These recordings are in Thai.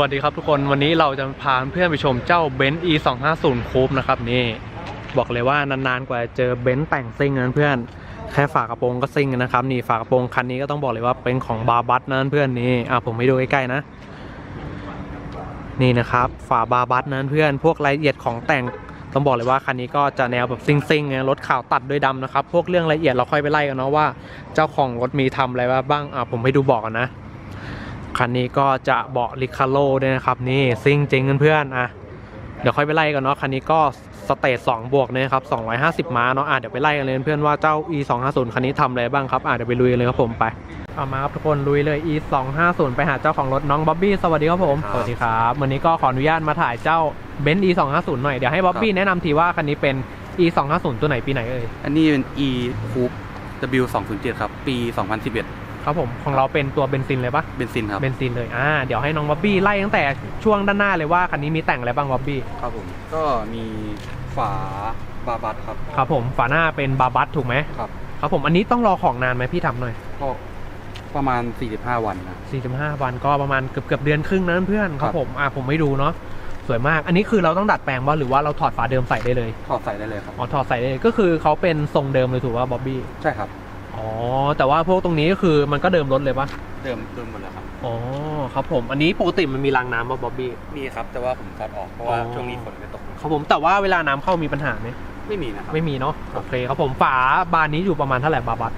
วัสดีครับทุกคนวันนี้เราจะพาเพื่อนไปชมเจ้าเบนซ์ e 2 5 0คูปนะครับนี่บอกเลยว่านานๆกว่าจะเจอเบนซ์แต่งซิ่งนะเพื่อนแค่ฝากระโปรงก็ซิ่งนะครับนี่ฝากระโปรงคันนี้ก็ต้องบอกเลยว่าเป็นของบาบัสนะเพื่อนนี่อะผมให้ดูใกล้ๆนะนี่นะครับฝาบาบัสนะเพื่อนพวกรายละเอียดของแต่งต้องบอกเลยว่าคันนี้ก็จะแนวแบบซิ่งๆไงรถขาวตัดด้วยดำนะครับพวกเรื่องรายละเอียดเราค่อยไปไล่กันเนาะว่า เจ้าของรถมีทำอะไรบ้างอะผมให้ดูบอกกันนะ คันนี้ก็จะเบาะลิคาโลด้วยนะครับ นี่ซิ่งจริงเพื่อนๆอะเดี๋ยวค่อยไปไล่กันเนาะคันนี้ก็สเตจ2บวกเนี่ยครับ 250 ม้าเนาะอะเดี๋ยวไปไล่กันเลยเพื่อนว่าเจ้า e 2 5 0คันนี้ทำอะไรบ้างครับอะเดี๋ยวไปลุยเลยครับผมไปเอามาครับทุกคนลุยเลย e 2 5 0ไปหาเจ้าของรถน้องบ๊อบบี้สวัสดีครับผมครับสวัสดีครับวันนี้ก็ขออนุญาตมาถ่ายเจ้าเบนซ์ e 2 5 0หน่อยเดี๋ยวให้บ๊อบบี้แนะนำทีว่าคันนี้เป็น e 2 5 0ตัวไหนปีไหนเอ่ยอันนี้เป็น e coupe w 2 0 7ครับปี 2011 ครับผมของเราเป็นตัวเบนซินเลยปะเบนซินครับเบนซินเลยอ่าเดี๋ยวให้น้องบ๊อบบี้ไล่ตั้งแต่ช่วงด้านหน้าเลยว่าคันนี้มีแต่งอะไรบ้างบ๊อบบี้ครับผมก็มีฝาบาบัสครับครับผมฝาหน้าเป็นบาบัสถูกไหมครับครับผมอันนี้ต้องรอของนานไหมพี่ทำหน่อยก็ประมาณ 45 วันนะ45 วันก็ประมาณเกือบเกือบเดือนครึ่งนะเพื่อนคครัรับบผมอ่าผมไม่ดูเนาะสวยมาก อันนี้คือเราต้องดัดแปลงบ้างหรือว่าเราถอดฝาเดิมใส่ได้เลย ถอดใส่ได้เลยครับ อ๋อ ถอดใส่ได้เลย ก็คือเขาเป็นทรงเดิมเลยถูกป่ะบ๊อบบี้ ใช่ครับ อ๋อ แต่ว่าพวกตรงนี้ก็คือมันก็เดิมรถเลยป่ะเดิมเดิมหมดแล้วครับ อ๋อ ครับผม อันนี้ปกติมันมีรางน้ำป่ะบ๊อบบี้ มีครับ แต่ว่าผมถอดออกเพราะว่าอ๋อ ช่วงนี้ฝนไม่ตกครับผม แต่ว่าเวลาน้ำเข้ามีปัญหาไหมไม่มีนะครับไม่มีเนาะ โอเคครับผม ฝาบานนี้อยู่ประมาณเท่าไหร่บาบัส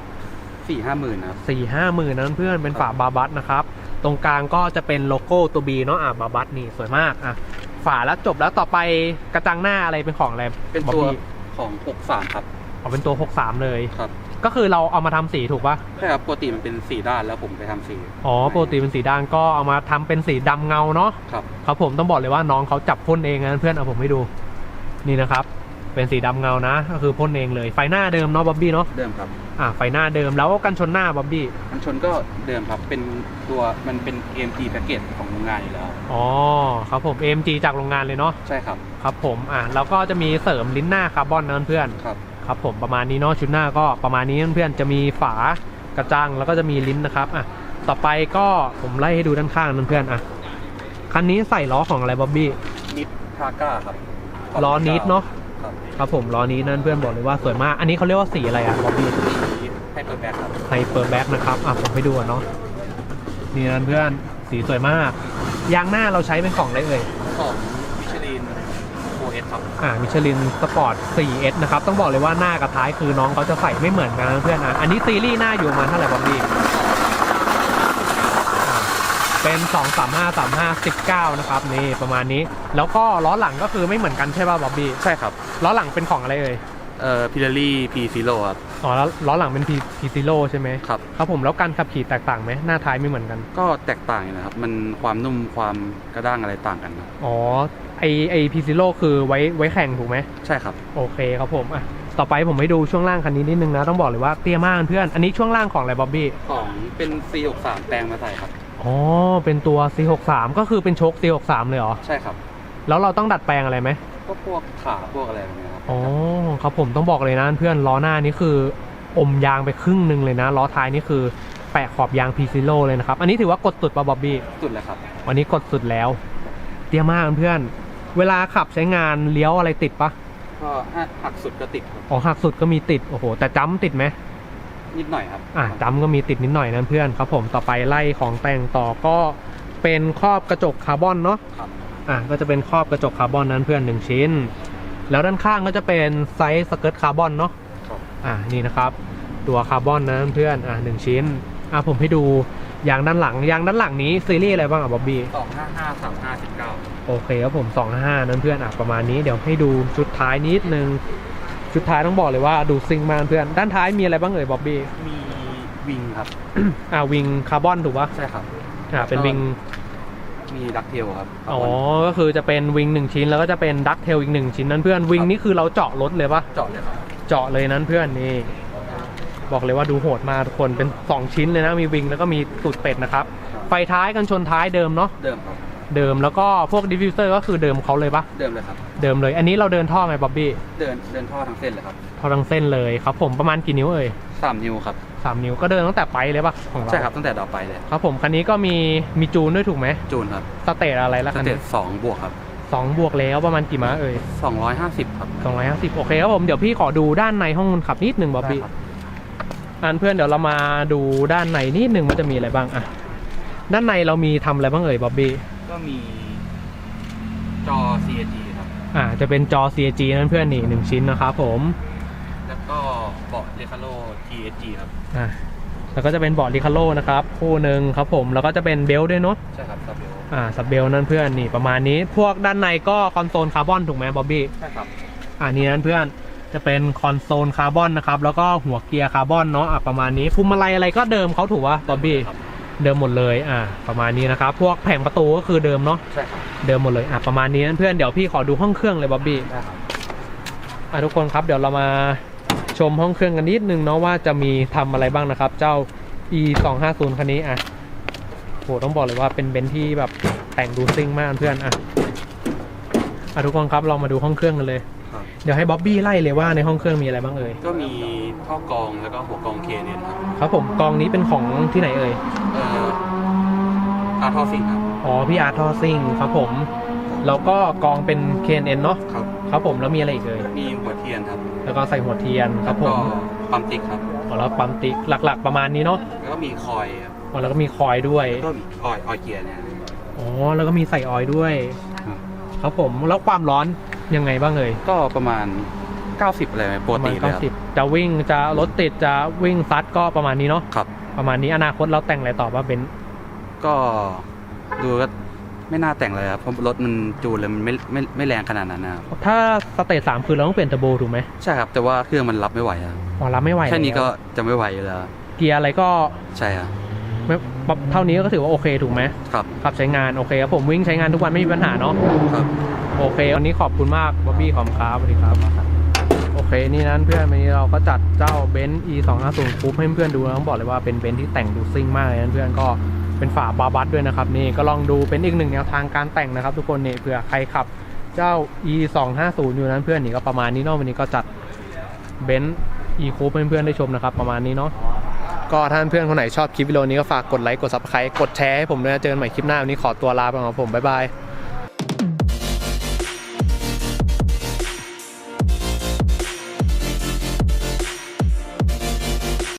สี่ห้าหมื่นนะครับ สี่ห้าหมื่นนั้นเพื่อนเป็นฝาบาบัสนะครับ ตรงกลางก็จะเป็นโลโก้ตัว B เนาะ อะบาบัสนี่สวยมาก อะ ฝาแล้วจบแล้วต่อไปกระจังหน้าอะไรเป็นของอะไรเป็นบ๊อบตัวบี้ของ 63 ครับเอาเป็นตัว 63 เลย ครับ ก็คือเราเอามาทำสีถูกปะใช่ครับปกติมันเป็นสีด้านแล้วผมไปทำสีอ๋อปกติเป็นสีด้านก็เอามาทำเป็นสีดำเงาเนาะ ครับครับผมต้องบอกเลยว่าน้องเขาจับพ่นเองนะเพื่อนเอาผมให้ดู นี่นะครับ เป็นสีดำเงานะ ก็คือพ่นเองเลยไฟหน้าเดิมเนาะบ๊อบบี้เนาะเดิมครับอะไฟหน้าเดิมแล้วกันชนหน้าบ๊อบบี้มันชนก็เดิมครับเป็นตัวมันเป็น AMG แพ็กเกจของโรงงานอยู่แล้ว อ๋อครับผม AMG จากโรงงานเลยเนาะใช่ครับ ครับผมอะแล้วก็จะมีเสริมลิ้นหน้าคาร์บอนนะเพื่อนครับ ครับผมประมาณนี้เนาะชุดหน้าก็ประมาณนี้เพื่อนๆจะมีฝากระจังแล้วก็จะมีลิ้นนะครับอะต่อไปก็ผมไล่ให้ดูด้านข้างนะเพื่อนอะคันนี้ใส่ล้อของอะไรบ๊อบบี้นิดทาก้าครับล้อนิดเนาะครับครับผมล้อนี้นั่นเพื่อนบอกเลยว่าสวยมากอันนี้เขาเรียกว่าสีอะไรอะบ๊อบบี้ให้เปิดแบ็คครับไฮเปอร์แบ็กนะครับอะผมให้ดูอะเนาะนี่นั่นเพื่อนสีสวยมากยางหน้าเราใช้เป็นของอะไรเอ่ยของมิชลินโอเอสครับอ่ามิชลินสปอร์ต 4S นะครับ ต้องบอกเลยว่าหน้ากับท้ายคือน้องเขาจะใส่ไม่เหมือนกันนะเพื่อนนะ อันนี้ซีรีส์หน้าอยู่ประมาณเท่าไหร่บอบบี้อ่าเป็น 2 3 5 3 5 19 นะครับ นี่ประมาณนี้ แล้วก็ล้อหลังก็คือไม่เหมือนกันใช่ป่ะบอบบี้ใช่ครับล้อหลังเป็นของอะไรเอ่ยเอ่อพิลารี่พีซีโร่ครับอ๋อแล้วล้อหลังเป็นพีพีซิโร่ใช่ไหมครับครับผมแล้วการขับขี่แตกต่างไหมหน้าท้ายไม่เหมือนกัน ก็แตกต่างอยู่นะครับ มันความนุ่มความกระด้างอะไรต่างกันครับอ๋อ ไอไอพีซิโร่คือไว้ไว้แข่งถูกไหมใช่ครับ โอเคครับผมอะต่อไปผมให้ดูช่วงล่างคันนี้นิดนึงนะ ต้องบอกเลยว่าเตี้ยมากเพื่อน อันนี้ช่วงล่างของอะไรบ๊อบบี้ ของเป็น C63 แปลงมาใส่ครับ อ๋อ เป็นตัว C63 ก็คือเป็นโชค C63 เลยเหรอ ใช่ครับ แล้วเราต้องดัดแปลงอะไรไหม ก็พวกขาพวกอะไรแบบนี้ครับอ๋อ ครับผมต้องบอกเลยนะเพื่อนล้อหน้านี่คืออมยางไปครึ่งหนึ่งเลยนะล้อท้ายนี่คือแปะขอบยาง p ีซิโเลยนะครับ อันนี้ถือว่ากดสุดป่ะบ๊อบบี้ สุดเลยครับ วันนี้กดสุดแล้ว เตี้ยมากเพื่อน เวลาขับใช้งานเลี้ยวอะไรติดปะก็ถ้าหักสุดก็ติดครับอ๋อหักสุดก็มีติดโอ้โหแต่จ้ำติดไหมนิดหน่อยครับอะจำก็มีติดนิดหน่อยนะเพื่อนครับผมต่อไปไล่ของแต่งต่อก็เป็นครอบกระจกคาร์บอนเนาะครับอะก็จะเป็นครอบกระจกคาร์บอนนั้นเพื่อนหนึ่งชิ้น แล้วด้านข้างก็จะเป็นไซส์สเกิร์ตคาร์บอนเนาะครับอะนี่นะครับ ตัวคาร์บอนนั้นเพื่อนอะหนึ่งชิ้นอะผมให้ดู ยางด้านหลังยางด้านหลังนี้ซีรีส์อะไรบ้างอะบ๊อบบี้สองห้าห้าสามห้าสิบเก้าโอเคครับผม255นั้นเพื่อนอะประมาณนี้เดี๋ยวให้ดูชุดท้ายนิดนึงชุดท้ายต้องบอกเลยว่าดูซิงมากเพื่อน ด้านท้ายมีอะไรบ้างเอ่ยบ๊อบบี้มีวิงครับ อะวิงคาร์บอนถูกปะใช่ครับอะเป็นวิงมีดักเทลครับอ๋อก็คือจะเป็นวิงหนึ่งชิ้นแล้วก็จะเป็นดักเทลอีกหนึ่งชิ้นนั้นเพื่อนวิงนี่คือเราเจาะรถเลยปะเจาะเลยครับเจาะเลยนั้นเพื่อนนี่ บอกเลยว่าดูโหดมากทุกคนเป็น 2 ชิ้นเลยนะมีวิงแล้วก็มีตูดเป็ดนะครับ ไฟท้ายกันชนท้ายเดิมเนาะเดิมครับเดิมแล้วก็พวกดิฟฟิวเซอร์ก็คือเดิมเขาเลยปะเดิมเลยครับเดิมเลย อันนี้เราเดินท่อไงบ๊อบบี้เดินเดินท่อทั้งเส้นเลยครับท่อทั้งเส้นเลยครับ ผมประมาณกี่นิ้วเอ่ยสามนิ้วครับสามนิ้วก็เดินตั้งแต่ไปเลยปะของเราใช่ครับตั้งแต่ดาวไปเลยครับผมคันนี้ก็มีมีจูนด้วยถูกไหมจูนครับสเตตอะไรละสคันเตนี้จสองบวกครับสองบวกแล้วประมาณกี่ม้าเอ่ยสองร้อยห้าสิบครับสองร้อยห้าสิบโอเคครับผม เดี๋ยวพี่ขอดูด้านในห้องคนขับนิดหนึ่งบ๊อบบี้ได้ครับ อันเพื่อนเดี๋ยวเรามาดูด้านในนิดหนึ่งว่าจะมีอะไรบ้างอะด้านในเรามีทำอะไรบ้างเอ่ยบ๊อบบี้ก็มีจอ CAG ครับ อ่า จะเป็นจอ CAG นั่นเพื่อนนี่หนึ่งชิ้นนะครับผมแล้วก็เบาะเรคาโล TSG ครับ อ่าแล้วก็จะเป็นบอร์ดลิคาโลนะครับคู่หนึ่งครับผมแล้วก็จะเป็นเบลต์ด้วยเนาะใช่ครับซับเบลอ่าสับเบลนั่นเพื่อนนี่ประมาณนี้ พวกด้านในก็คอนโซลคาร์บอนถูกไหมบ๊อบบี้ใช่ครับอ่านี่นั่นเพื่อน จะเป็นคอนโซลคาร์บอนนะครับ แล้วก็หัวเกียร์คาร์บอนเนาะอะประมาณนี้พวงมาลัยอะไรก็เดิมเขาถูกวะบ๊อบบี้ครับเดิมหมดเลยอ่าประมาณนี้นะครับ พวกแผงประตูก็คือเดิมเนาะใช่ครับเดิมหมดเลยอะประมาณนี้นั่นเพื่อนเดี๋ยวพี่ขอดูห้องเครื่องเลยบ๊อบบี้ได้ครับอะทุกคนครับเดี๋ยวเรามาชมห้องเครื่องกันนิดนึงเนาะว่าจะมีทำอะไรบ้างนะครับ เจ้า e 2 5 0คันนี้อะโหต้องบอกเลยว่าเป็นเบนซ์ที่แบบแต่งดูซิ่งมากเพื่อนอะอะทุกคนครับเรามาดูห้องเครื่องกันเลยครับ เดี๋ยวให้บ๊อบบี้ไล่เลยว่าในห้องเครื่องมีอะไรบ้างเอ่ย ก็มีท่อกรองแล้วก็หัวกรองเคเนครับครับผมกองนี้เป็นของที่ไหนเอ่ย เอ่ออาร์ทอซิงครับ อ๋อพี่อาร์ทอซิ่งครับผม แล้วก็กองเป็น KNN เนาะครับ ครับผมแล้วมีอะไรอีกเอ่ย มีหัวเทียนครับแล้วก็ใส่หัวเทียนครับผก็มปั๊มติ๊กครับ อ๋อแล้วปั๊มติ๊กหลักๆประมาณนี้เนาะแล้วก็มีคอยครับอ๋อแล้วก็มีคอยด้วย แล้วก็มีออยออยเกียร์เนี่ย อ๋อแล้วก็มีใส่ออยล์ด้วย ครับผมแล้วความร้อน ยังไงบ้างเอ่ยก็ประมาณ 90อะไรปกติปเลยระคมารัณบสิบจะวิ่งจะรถติดจะวิ่งซัดก็ประมาณนี้เนาะครับ ประมาณนี้อนาคตเราแต่งอะไรต่อว่าเป็นซ์ก็ดูก็ไม่น่าแต่งเลยครับเพราะรถมันจูนเลยมันไม่ไม่ไม่แรงขนาดนั้นนะครับถ้าสเตจสามคือเราต้องเปลี่ยนเทอร์โบถูกไหมใช่ครับ แต่ว่าเครื่องมันรับไม่ไหวครับอ๋อรับไม่ไหวแค่นี้ล้วก็จะไม่ไหวอยู่แล้วเกียร์อะไรก็ใช่ครับไม่ เท่านี้ก็ถือว่าโอเคถูกไหมครับขับใช้งานโอเคครับผมวิ่งใช้งานทุกวันไม่มีปัญหาเนาะครับโอเค วันนี้ขอบคุณมากบ๊อบบี้ขอบคุณครับสวัสดีครับ โอเค นี่นั้นเพื่อนวันนี้เราก็จัดเจ้าเบนซ์ e 2 5 0คูปให้เพื่อนดูแล้วต้องบอกเลยว่าเป็นเบนซ์ที่แต่งดูซิ่งมากเลยนะเพื่อนก็เป็นฝาบาบัสด้วยนะครับนี่ก็ลองดูเป็นอีกหนึ่งแนวทางการแต่งนะครับทุกคนนี่เผื่อใครขับเจ้า e 2 5 0อยู่นั้นเพื่อนนี่ก็ประมาณนี้เนาะวันนี้ก็จัดเบนซ์ e คูปให้เพื่อนได้ชมนะครับประมาณนี้เนาะ ก็ถ้าเพื่อนคนไหนชอบคลิปวิดีโอนี้ก็ฝากกดไลค์กดซับสไครต์กดแชร์ให้ผมด้วยนะเจอกันใหม่คลิปหน้าวันนี้ขอตัวลาไปก่อนครับผมบ๊ายบาย